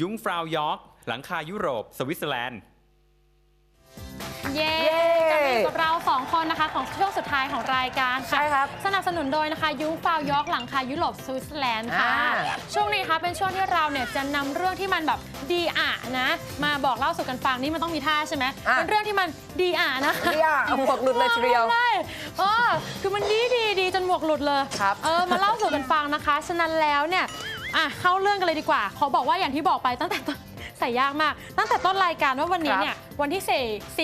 ยุ้งฟราวยอร์กหลังคายุโรป สวิตเซอร์แลนด์ เย้เย้กลับมาอยู่กับเราสองคนนะคะของช่วงสุดท้ายของรายการค่ะ ใช่ครับสนับสนุนโดยนะคะยุ้งฟาวยอร์กหลังคายุโรปสวิตเซอร์แลนด์ค่ะ อ่าช่วงนี้คะเป็นช่วงที่เราเนี่ยจะนำเรื่องที่มันแบบดีอะนะ มาบอกเล่าสู่กันฟังนี่มันต้องมีท่าใช่ไหมอะ เป็นเรื่องที่มันดีอะนะ เรียเอาหมวกหลุดเลยทีเดียว ใช่เออคือมันดีดีดีจนหมวกหลุดเลย ครับ เออ มาเล่าสู่กันฟังนะคะ ฉะนั้นแล้วเนี่ย อะเข้าเรื่องกันเลยดีกว่า ขอบอกว่าอย่างที่บอกไปตั้งแต่ต้น ใส่ยากมาก ตั้งแต่ต้นรายการว่าวันนี้ครับเนี่ยวันที่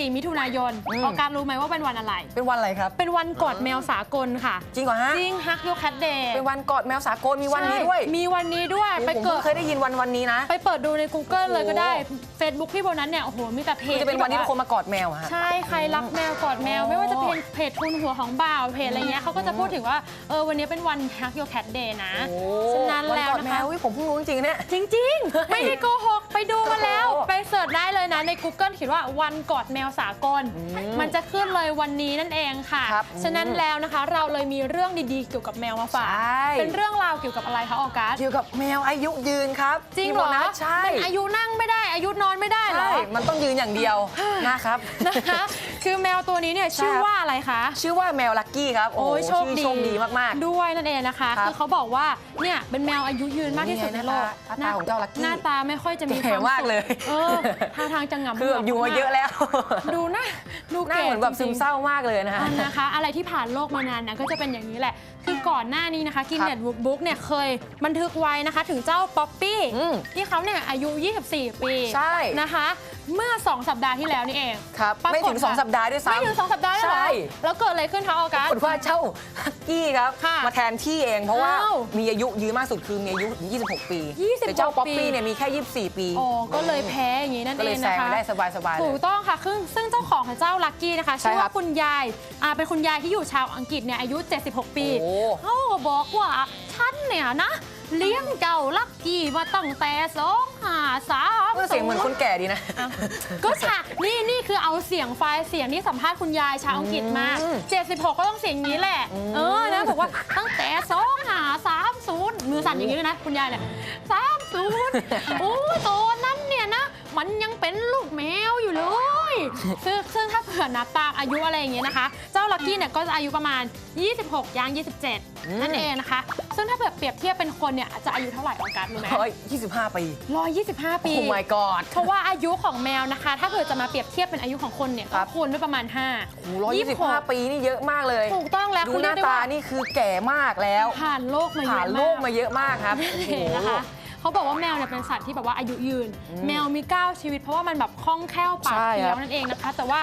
4 4มิถุนายนอืมออการรู้ไหมว่าเป็นวันอะไร เป็นวันอะไรครับ เป็นวันกอดแมวสากลค่ะ จริงเหรอฮะ จริงฮักโยแคทเดย์เป็นวันกอดแมวสากลมีวันนี้ด้วย มีวันนี้ด้วยโอ้ไปผมเกิเพิ่ดงเคยได้ยินวันวันนี้นะ ไปเปิดดูใน Google เลยก็ได้โอ้ Facebook พี่โบนั้นเนี่ย โอ้โห มีแต่เพคือจจะเป็นวันที่แบบทุกคนมากอดแมวอะฮะ ใช่ ใครรักแมวกอดแมว ไม่ว่าจะเป็นเพจทุนหัวของบ่าว เพจอะไรเงี้ยเขาก็จะพูดถึงว่า เออ วันนี้เป็นวัน Hug Your Cat Day นะโอ้ฉะนั้นวันแล้วกอดนะแมคะวอุ๊ยผมเพิ่งรู้จริงๆเนี่ย จริง ๆ ไม่ได้โกหก ไปดูมาแล้วโอ้โหไปเสิร์ชได้เลยนะใน Google เขียนว่าวันกอดแมวสากล มันจะขึ้นเลยวันนี้นั่นเองค่ะ ครับฉะนั้นแล้วนะคะเราเลยมีเรื่องดีๆ เกี่ยวกับแมวมาฝาก ใช่ เป็นเรื่องราวเกี่ยวกับอะไรคะออกัส เกี่ยวกับแมวอายุยืนครับจริงพี่เหรอโบนัสใช่ มันอายุนั่งไม่ได้ อายุนอนไม่ได้เหรอ ใช่มันต้องยืนอย่างเดียว นะครับ นะคะ คือแมวตัวนี้เนี่ยชื่อครับ ว่าอะไรคะ ชื่อว่าแมวลักกี้ครับโอ้โอ้โหยโชคชื่อดีโชคดีมาก ด้วยนั่นเองนะคะ ครับคือเขาบอกว่าเนี่ยเป็นแมวอายุยืนมากที่สุดในโลกนี่ไงหน้าตาของเจ้าลักกี้หน้าตาไม่ค่อยจะมีแก่ความมากสุขเลย เออท่าทางจะหงำๆคือแบบอยู่มาเยอะแล้ว ดูหน้าดูหน้าเก๋เหมือนแบบซึจมริงๆเศร้ามากเลยนะฮะ อะนะคะ อะไรที่ผ่านโลกมานานนะก็จะเป็นอย่างนี้แหละ คือก่อนหน้านี้นะคะกินเน็ตบุ๊กเนี่ยเคยบันทึกไว้นะคะถึงเจ้าป๊อปปี้อืมที่เขาเนี่ยอายุ 24 ปีใช่นะคะ เมื่อ 2 สัปดาห์ที่แล้วนี่เองครับปรากฏไม่ถึงค่ะ2สัปดาห์ด้วยซ้ำ ไม่ถึง 2 สัปดาห์เลยเหรอใช่แล้วเกิดอะไรขึ้นคะออกัสปรากฏว่าเจ้าฮักกี้ครับ ค่ะมาแทนที่เองเพราะว่าอ้าวมีอายุยืนมากสุดคือมีอายุ26 ปี26แต่เจ้าป๊อปปีปี้เนี่ยมีแค่ 24 ปี อ๋อก็เลยแพ้อย่างนี้นั่นก็เอเลยงแซนะงคะไปได้สบายๆเลถูยกต้องค่ะซึ่งซึ่งเจ้าของของเจ้าลักกี้นะคะใช่ชื่อครัว่าบคุณยายอ่าเป็นคุณยายที่อยู่ชาวอังกฤษเนี่ยอายุ 76 ปีโอ้ เขาก็บอกว่าฉันเนี่ยนะ เลี้ยงเจ้าลักกี้มาตั้งแต่สองหาสามเออเสียงเหมือนคนแก่ดีนะอ้าวก็ฉากนี่นี่คือเอาเสียงไฟล์เสียงที่สัมภาษณ์คุณยายชาวอังกฤษมาอืม76 ก็ต้องเสียงนี้แหละอืมเออนะบอกว่าตั้งแต่สองหาสามศูนย์มือสั่นอย่างนี้เลยนะ คุณยายเนี่ยสามศูนย์โอ้ยตอนนั้นเนี่ยนะ มันยังเป็นลูกแมวอยู่เลยซึ่งซึ่งถ้าเผื่อนับตามอายุอะไรอย่างเงี้ยนะคะเจ้าลักกี้เนี่ยก็จะอายุประมาณ 26ย่าง27 นั่นเองนะคะ ซึ่งถ้าเผื่อเปรียบเทียบเป็นคนเนี่ยจะอายุเท่าไหร่ออกัสรู้ไหมเฮ้ย25ปี125ปี โอ้ my god เพราะว่าอายุของแมวนะคะ ถ้าเกิดจะมาเปรียบเทียบเป็นอายุของคนเนี่ยคก็รับคูณด้วยประมาณโอ้5โห125ปีนี่เยอะมากเลย ถูกต้องแล้วดูคุณหเรียน้ากได้ตาว่านี่คือแก่มากแล้ว ผ่านโลกมาเยผ่าอะนมากโลกมาเยอะมากครับนั่นโอ้เองโหนะคะเขาบอกว่าแมวเนี่ยเป็นสัตว์ที่แบบว่าอายุยืน แมวมี 9 ชีวิตเพราะว่ามันแบบคล่องแคล่วปากใช่เคี้ครัยวบนั่นเองนะคะ แต่ว่า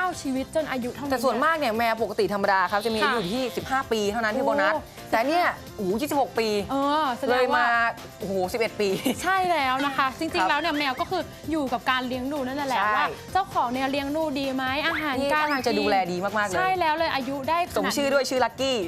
9 ชีวิตจนอายุเท่านี้แต่ส่วนมากเนี่ยแมวปกติธรรมดาครับจะมีอายุค่ะอยู่ที่ 15 ปีเท่านั้นที่โอ้โบนัส แต่เนี่ยโอ้โห26ปีเออแสดเลงยว่า มาโอ้โห11ปี ใช่แล้วนะคะจคริรังบๆแล้วเนี่ยแมวก็คืออยู่กับการเลี้ยงดูนั่นแหละใช่ ว่า เจ้าของเนี่ยเลี้ยงดูดีไหมอาหารนี่การกำลังจะกินดูแลดีมาก ๆ เลยใช่แล้วเลยอายุได้ขนาสมชื่อด้วยชื่อลักกี้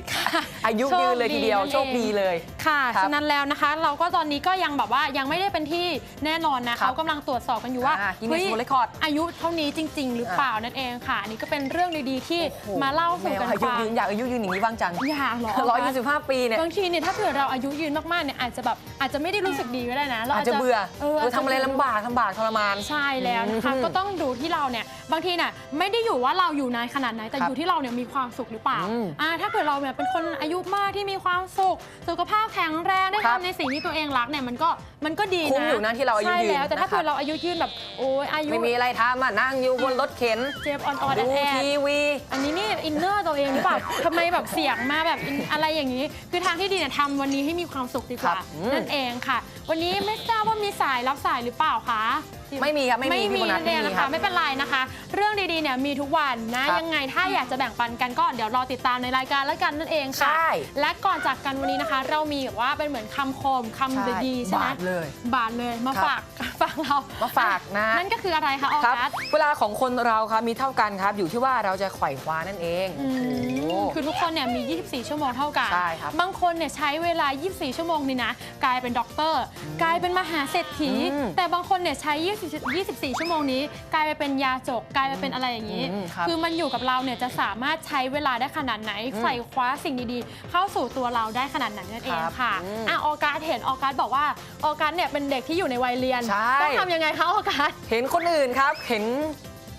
อายุยืนเลยทีเดียว โชคดีนั่นเองโชคดีเลย ค่ะ ครับฉะนั้นแล้วนะคะ เราก็ตอนนี้ก็ยังแบบว่ายังไม่ได้เป็นที่แน่นอนนะ ครัเขาบกำลังตรวจสอบกันอยู่ว่าอ่า Guinness เฮ้ย World Record อายุเท่านี้จริง ๆ หรือเปล่านั่นเองค่ะ อันนี่ก็เป็นเรื่องดีๆที่โอ้โหมาเล่าสู่แมวกันอายุฟังยืนอยากอายุยืนอย่างนี้บ้างจังอยากเหรอ125ปีเนี่ยบางทีเนี่ยถ้าเผื่อเราอายุยืนมากๆเนี่ยอาจจะแบบอาจจะไม่ได้รู้สึกดีก็ได้นะเราอาจจะเบื่อเออเออทำอะไรลำบากลำบากทรมานใช่แล้วนะคะอืมก็ต้องดูที่เราเนี่ยบางทีน่ะไม่ได้อยู่ว่าเราอยู่นานขนาดไหนแต่ครับอยู่ที่เราเนี่ยมีความสุขหรือเปล่าอืมอ่าถ้าเกิดเราเนี่ยเป็นคนอายุมากที่มีความสุขสุขภาพแข็งแรงได้ครับทำในสิ่งที่ตัวเองรักเนี่ยมันก็มันก็ดีนะคุ้มอยู่นะที่เราอายุใช่ยืนแล้วแต่ถ้านะครับเกิดเราอายุยืนแบบ โอ้ยอายุ ไม่มีอะไรทำอะนั่งอยู่บนรถเข็นเจ็บอ่อนๆแอดูดทีวี อันนี้นี่อินเนอร์ตัวเองหรือเปล่า ทำไมแบบเสียงมาแบบอินอะไรอย่างนี้ คือทางที่ดีเนี่ยทำวันนี้ให้มีความสุขดีกว่าครับอืม นั่นเองค่ะ วันนี้ไม่ทราบว่ามีสายรับสายหรือเปล่าคะ ไม่มีครับไม่มีไม่พี่มีโบนัสนั่นเองไม่มีนะครัคะบไม่เป็นไรนะคะ เรื่องดีๆเนี่ยมีทุกวันนะครับยังไงถ้าอยากจะแบ่งปันกันก็เดี๋ยวรอติดตามในรายการแล้วกันนั่นเองค่ะ ใช่และก่อนจากกันวันนี้นะคะ เรามีแบบว่าเป็นเหมือนคำคมคำดีๆใช่ไหมบาทเลยบาทเลยมาครับฝากแฟฟังเรามาฝากนะ นั่นก็คืออะไรคะออครับกัสเวลาของคนเราครับมีเท่ากันครับ อยู่ที่ว่าเราจะไขว่คว้านั่นเองอืโอ้มโห คือทุกคนเนี่ยมี 24 ชั่วโมงเท่ากัน ใช่ครับบางคนเนี่ยใช้เวลา 24 ชั่วโมงนี่นะ กลายเป็นด็อกเตอร์ กลายเป็นมหาเศรษฐี อืมแต่บางคนเนี่ยใช้24 24 ชั่วโมงนี้ กลายไปเป็นยาจก กลายไปเป็นอะไรอย่างนี้ อืมครับคือมันอยู่กับเราเนี่ยจะสามารถใช้เวลาได้ขนาดไหนไขว่คว้าสิ่งดีๆ เข้าสู่ตัวเราได้ขนาดนั้นนั่นเองครับค่ะอืม อะออกัสเห็นออกัสบอกว่าออกัสเนี่ยเป็นเด็กที่อยู่ในวัยเรียน ใช่ต้องทำยังไงคะออกัส เห็นคนอื่นครับ เห็น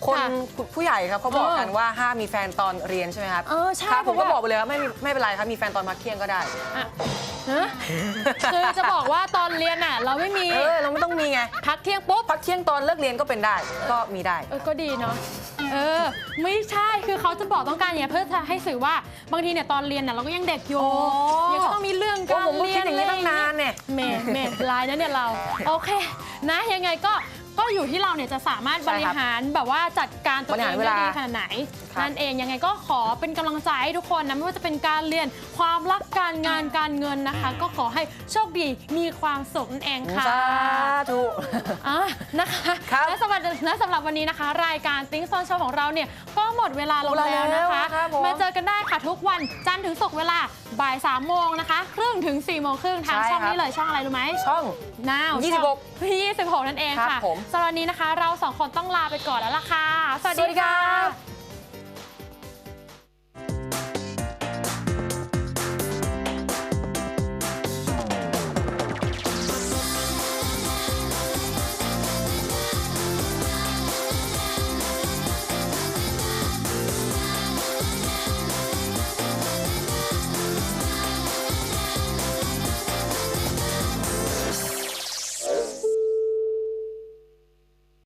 คนค่ะผู้ใหญ่ครับเขาบอกเออกันว่าห้ามมีแฟนตอนเรียนใช่ไหมครับเออใช่ครับผมเพก็ราะว่า บอกไปเลยครับไม่มีไม่เป็นไรครับมีแฟนตอนพักเที่ยงก็ได้อะฮะคือจะบอกว่าตอนเรียนอะ เราไม่มีเออเราไม่ต้องมีไงพักเที่ยงปุ๊บ พักเที่ยงตอนเลิกเรียนก็เป็นได้ ก็มีได้ เออ ก็ดีเนาะ เออ ไม่ใช่ คือเขาจะบอกต้องการอย่างเงี้ยเพื่อจะให้สื่อว่า บางทีเนี่ยตอนเรียนน่ะเราก็ยังเด็กอยู่อ๋อยังก็ต้องมีเรื่องก็การผมก็เรีคิยดนอย่างนี้ตั้งนานเนี่ยเมย์เมย์ลายนะเนี่ยเรา โอเค นะยังไงก็ ก็อยู่ที่เราเนี่ยจะสามารถบใช่ริครับหารแบบว่าจัดการตัวบริเอหารงเวได้ลาดีขนาดไหนครับนั่นเองยังไงก็ขอเป็นกำลังใจให้ทุกคนนะไม่ว่าจะเป็นการเรียนความรักการงานการเงินนะคะ ก็ขอให้โชคดีมีความสุขนั่นเองค่ะสาธุอะนะคะครับและสำหรับและสำหรับวันนี้นะคะ รายการติ้งโซนโชว์ของเราเนี่ยก็หมดเวลาลงหมดเวแล้ลาวนะคะแล้วครับผมมาเจอกันได้ค่ะทุกวันจันทร์ถึงศุกร์เวลาบ่าย3โมงนะคะครึ่งถึง4โมงครึ่งทางใช่ช่องครับนี้เลยช่องอะไรรู้ไหมช่องนาว26 26 นั่นเองครัค่ะบผมสำหรับวันนี้นะคะ เราสองคนต้องลาไปก่อนแล้วล่ะค่ะ สวัสดีค่ะ